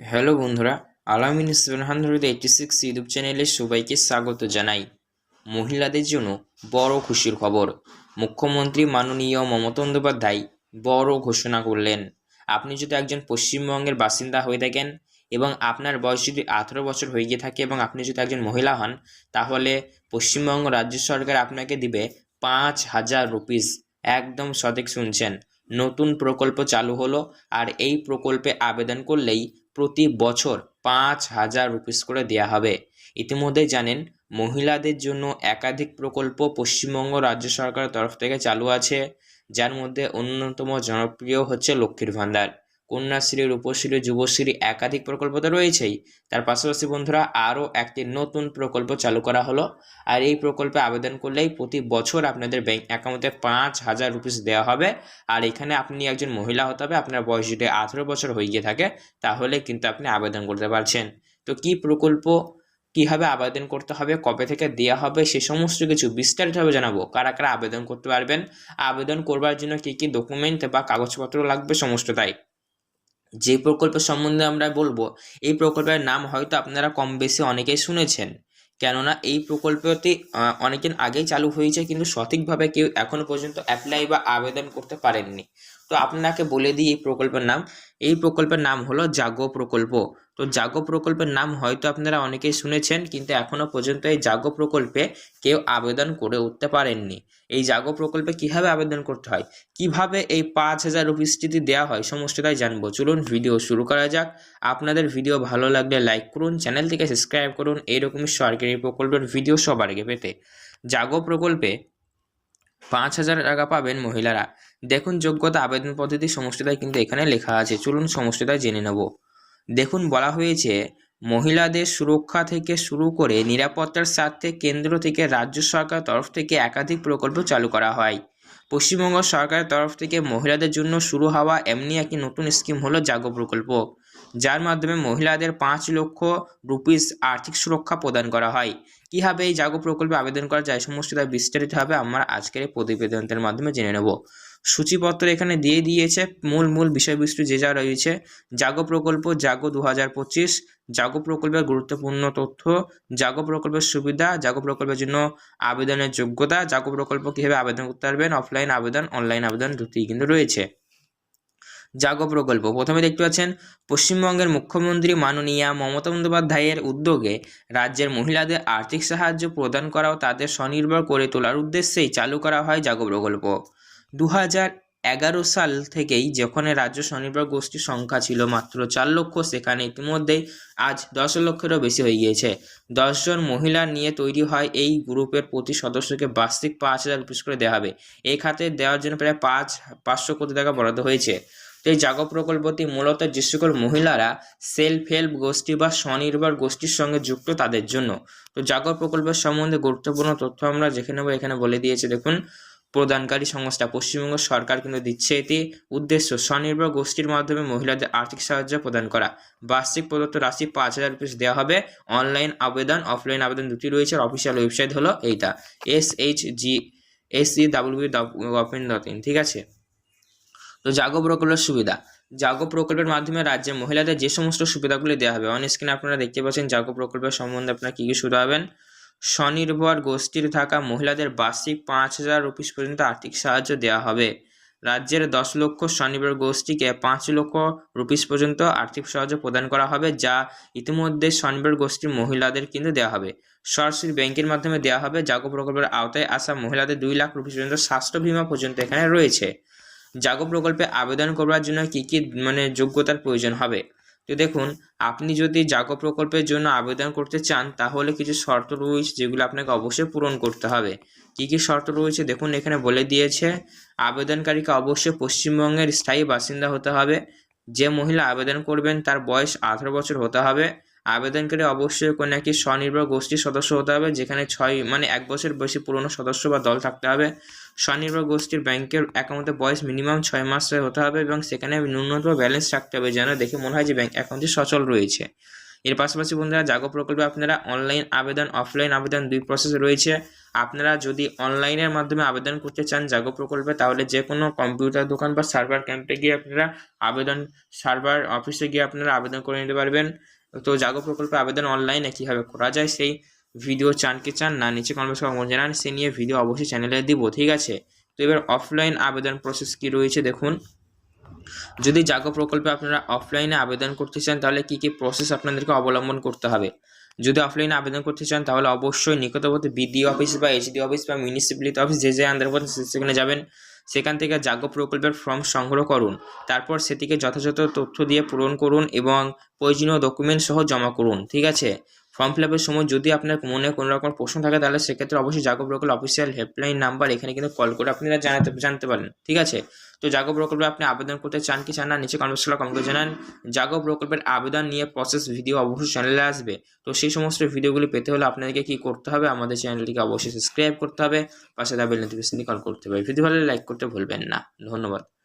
Hello বন্ধুরা, Alamin seven hundred eighty six YouTube চ্যানেলে সবাইকে স্বাগত জানাই। মহিলাদের জন্য বড় খুশির খবর। মুখ্যমন্ত্রী মাননীয় মমতা বন্দ্যোপাধ্যায় বড় ঘোষণা করলেন। আপনি যদি একজন পশ্চিমবঙ্গের বাসিন্দা হয়ে থাকেন এবং আপনার বয়স যদি আঠেরো বছর হয়ে গিয়ে থাকে এবং আপনি যদি একজন মহিলা হন, তাহলে পশ্চিমবঙ্গ রাজ্য সরকার আপনাকে দিবে পাঁচ হাজার রুপিস। একদম সঠিক শুনছেন। নতুন প্রকল্প চালু হলো আর এই প্রকল্পে আবেদন করলেই প্রতি বছর পাঁচ হাজার রুপিস করে দেওয়া হবে। ইতিমধ্যে জানেন, মহিলাদের জন্য একাধিক প্রকল্প পশ্চিমবঙ্গ রাজ্য সরকারের তরফ থেকে চালু আছে, যার মধ্যে অন্যতম জনপ্রিয় হচ্ছে লক্ষ্মীর ভাণ্ডার। কন্যাশ্রী রূপশ্রী যুবশ্রী একাধিক প্রকল্প তো রয়েছেই। তার পাশাপাশি বন্ধুরা আরও একটি নতুন প্রকল্প চালু করা হলো। আর এই প্রকল্পে আবেদন করলেই প্রতি বছর আপনাদের ব্যাংক অ্যাকাউন্টে পাঁচ হাজার রুপিস দেওয়া হবে। আর এখানে আপনি একজন মহিলা হতে হবে, আপনার বয়স যদি আঠেরো বছর হয়ে গিয়ে থাকে, তাহলে কিন্তু আপনি আবেদন করতে পারছেন। তো কি প্রকল্প, কীভাবে আবেদন করতে হবে, কবে থেকে দেওয়া হবে, সে সমস্ত কিছু বিস্তারিতভাবে জানাব। কারা কারা আবেদন করতে পারবেন, আবেদন করবার জন্য কী কী ডকুমেন্ট বা কাগজপত্র লাগবে সমস্ত তাই যে প্রকল্প সম্বন্ধে আমরা বলব, এই প্রকল্পের নাম হয়তো আপনারা কম বেশি অনেকেই শুনেছেন। কেননা এই প্রকল্পটি অনেকদিন আগেই চালু হয়েছে, কিন্তু সঠিকভাবে কেউ এখনও পর্যন্ত অ্যাপ্লাই বা আবেদন করতে পারেননি। তো আপনাকে বলে দিই এই প্রকল্পের নাম। এই প্রকল্পের নাম হলো জাগো প্রকল্প। তো জাগো প্রকল্পের নাম হয়তো আপনারা অনেকেই শুনেছেন, কিন্তু এখনও পর্যন্ত এই জাগো প্রকল্পে কেউ আবেদন করে উঠতে পারেননি। এই জাগো প্রকল্পে কীভাবে আবেদন করতে হয়? কীভাবে এই পাঁচ হাজার রুপিসটি দেওয়া হয়, সমস্তটাই জানব। চলুন ভিডিও শুরু করা যাক। আপনাদের ভিডিও ভালো লাগলে লাইক করুন চ্যানেল থেকে সাবস্ক্রাইব করুন। এইরকমই সরকারি প্রকল্পের ভিডিও সবার আগে পেতে। জাগো প্রকল্পে পাঁচ হাজার টাকা পাবেন মহিলারা। দেখুন যোগ্যতা আবেদন পদ্ধতি সমস্তটাই কিন্তু এখানে লেখা আছে। চলুন সমস্তটাই জেনে নেব। দেখুন বলা হয়েছে, মহিলাদের সুরক্ষা থেকে শুরু করে নিরাপত্তার স্বার্থে কেন্দ্র থেকে রাজ্য সরকার তরফ থেকে একাধিক প্রকল্প চালু করা হয়। পশ্চিমবঙ্গ সরকারের তরফ থেকে মহিলাদের জন্য শুরু হওয়া এমনি একটি নতুন স্কিম হলো জাগো প্রকল্প। যার মাধ্যমে মহিলাদের পাঁচ লক্ষ রুপিস আর্থিক সুরক্ষা প্রদান করা হয়। কীভাবে এই জাগো প্রকল্পে আবেদন করা যায় সমস্তটা বিস্তারিতভাবে আমরা আজকের এই প্রতিবেদনটির মাধ্যমে জেনে নেব। সূচিপত্র এখানে দিয়ে দিয়েছে মূল মূল বিষয়বস্তু যে যা রয়েছে। জাগো প্রকল্প, জাগো দু হাজার পঁচিশ, জাগো প্রকল্পের গুরুত্বপূর্ণ তথ্য, জাগো প্রকল্পের সুবিধা, জাগো প্রকল্পের জন্য আবেদনের যোগ্যতা, জাগো প্রকল্প কীভাবে আবেদন করতে পারবেন অফলাইন আবেদন অনলাইন আবেদন দুটিই কিন্তু রয়েছে। জাগো প্রকল্প। প্রথমে দেখতে পাচ্ছেন, পশ্চিমবঙ্গের মুখ্যমন্ত্রী মাননীয়া মমতা বন্দ্যোপাধ্যায়ের উদ্যোগে রাজ্যের মহিলাদের আর্থিক সাহায্য প্রদান করা ও তাদের স্বনির্ভর করে তোলার উদ্দেশ্যেই চালু করা হয় জাগো প্রকল্প। দু এগারো সাল থেকেই যেখানে রাজ্য স্বনির্ভর গোষ্ঠীর সংখ্যা ছিল মাত্র চার লক্ষ, সেখানে ইতিমধ্যেই আজ দশ লক্ষেরও বেশি হয়ে গিয়েছে। দশজন মহিলা নিয়ে তৈরি হয় এই গ্রুপের প্রতি সদস্যকে বার্ষিক পাঁচ হাজার রুপিস করে দেওয়া হবে। এই খাতে দেওয়ার জন্য প্রায় পাঁচ, পাঁচশো কোটি টাকা বরাদ্দ হয়েছে। তো এই জাগো প্রকল্পটি মূলত যে সকল মহিলারা সেলফ হেল্প গোষ্ঠী বা স্বনির্ভর গোষ্ঠীর সঙ্গে যুক্ত তাদের জন্য। তো জাগো প্রকল্পের সম্বন্ধে গুরুত্বপূর্ণ তথ্য আমরা যেখানে নেব, এখানে বলে দিয়েছে, দেখুন, প্রদানকারী সংস্থা পশ্চিমবঙ্গ সরকার কিন্তু দিচ্ছে এটি উদ্দেশ্য স্বনির্ভর গোষ্ঠীর মাধ্যমে মহিলাদের আর্থিক সাহায্য প্রদান করা। বার্ষিক প্রদত্ত রাশি পাঁচ হাজার রুপিস দেওয়া হবে। অনলাইন আবেদন, অফলাইন আবেদন দুটি রয়েছে অফিসিয়াল ওয়েবসাইট হলো এইটা S H G S C W government dot in ঠিক আছে? তো জাগো প্রকল্পের সুবিধা। জাগো প্রকল্পের মাধ্যমে রাজ্যের মহিলাদের যে সমস্ত সুবিধাগুলি দেওয়া হবে। অন স্ক্রিনে আপনারা দেখতে পাচ্ছেন জাগো প্রকল্পের সম্বন্ধে আপনারা কী কী সুবিধা পাবেন। স্বনির্ভর গোষ্ঠীর থাকা মহিলাদের বার্ষিক পাঁচ হাজার রুপিস পর্যন্ত আর্থিক সাহায্য দেওয়া হবে। রাজ্যের দশ লক্ষ স্বনির্ভর গোষ্ঠীকে পাঁচ লক্ষ রুপিস পর্যন্ত আর্থিক সাহায্য প্রদান করা হবে, যা ইতিমধ্যে স্বনির্ভর গোষ্ঠীর মহিলাদের কিন্তু দেওয়া হবে। সরাসরি ব্যাংকের মাধ্যমে দেওয়া হবে। জাগো প্রকল্পের আওতায় আসা মহিলাদের দুই লাখ রুপিস পর্যন্ত স্বাস্থ্য বীমা পর্যন্ত এখানে রয়েছে। জাগো প্রকল্পে আবেদন করবার জন্য কী কী মানে যোগ্যতার প্রয়োজন হবে? তো দেখুন, আপনি যদি জাগো প্রকল্পের জন্য আবেদন করতে চান, তাহলে কিছু শর্ত রয়েছে যেগুলো আপনাকে অবশ্যই পূরণ করতে হবে। কী কী শর্ত রয়েছে? দেখুন, এখানে বলে দিয়েছে, আবেদনকারীকে অবশ্যই পশ্চিমবঙ্গের স্থায়ী বাসিন্দা হতে হবে। যে মহিলা আবেদন করবেন, তার বয়স আঠারো বছর হতে হবে। আবেদনকারী অবশ্যই কোনো একটি স্বনির্ভর গোষ্ঠীর সদস্য হতে হবে, যেখানে ছয় মানে এক বছর বেশি পুরনো সদস্য বা দল থাকতে হবে। স্বনির্ভর গোষ্ঠীর ব্যাংকের অ্যাকাউন্টে বয়স মিনিমাম ছয় মাসের হতে হবে এবং সেখানে ন্যূনতম ব্যালেন্স রাখতে হবে যেন দেখে মনে হয় যে ব্যাংক অ্যাকাউন্টটি সচল রয়েছে। এর পাশাপাশি বন্ধুরা জাগো প্রকল্পে আপনারা অনলাইন আবেদন অফলাইন আবেদন দুই প্রসেস রয়েছে। আপনারা যদি অনলাইনের মাধ্যমে আবেদন করতে চান জাগো প্রকল্পে, তাহলে যে কোনো কম্পিউটার দোকান বা সার্ভার ক্যাম্পে গিয়ে আপনারা আবেদন সার্ভার অফিসে গিয়ে আপনারা আবেদন করে নিতে পারবেন। তো জাগো প্রকল্পে আবেদন অনলাইনে কীভাবে করা যায় সেই ভিডিও চান কি চান না নিচে কমেন্ট জানান, সে নিয়ে ভিডিও অবশ্যই চ্যানেলে দিব, ঠিক আছে? তো এবার অফলাইন আবেদন প্রসেস কি রয়েছে দেখুন। যদি জাগো প্রকল্পে আপনারা অফলাইনে আবেদন করতে চান, তাহলে কী কী প্রসেস আপনাদেরকে অবলম্বন করতে হবে? যদি অফলাইনে আবেদন করতে চান, তাহলে অবশ্যই নিকটবর্তী বিডিও অফিস বা এইচডি অফিস বা মিউনিসিপ্যালিটি অফিস যে যে আন্দারপথে সেখানে যাবেন। সেখান থেকে জাগো প্রকল্পের ফর্ম সংগ্রহ করুন। তারপর সেটিকে যথাযথ তথ্য দিয়ে পূরণ করুন এবং প্রয়োজনীয় ডকুমেন্ট সহ জমা করুন। ঠিক আছে? ফর্ম ফিল আপের সময় যদি আপনার মনে কোনো রকম প্রশ্ন থাকে, তাহলে সেক্ষেত্রে অবশ্যই জাগো প্রকল্প অফিসিয়াল হেল্পলাইন নাম্বার এখানে কিন্তু কল করে আপনারা জানাতে, জানতে পারেন, ঠিক আছে? তো জাগো প্রকল্পে আপনি আবেদন করতে চান কি চান না, নিচে কমেন্ট কমেন্ট করে জানান। জাগো প্রকল্পের আবেদন নিয়ে প্রসেস ভিডিও অবশ্যই চ্যানেলে আসবে। তো সেই সমস্ত ভিডিওগুলি পেতে হলে আপনাদেরকে কি করতে হবে? আমাদের চ্যানেলটিকে অবশ্যই সাবস্ক্রাইব করতে হবে। পাশে দাবেল নোটিফিকেশনটি কল করতে হবে। ভিডিও ভালো লাইক করতে ভুলবেন না। ধন্যবাদ।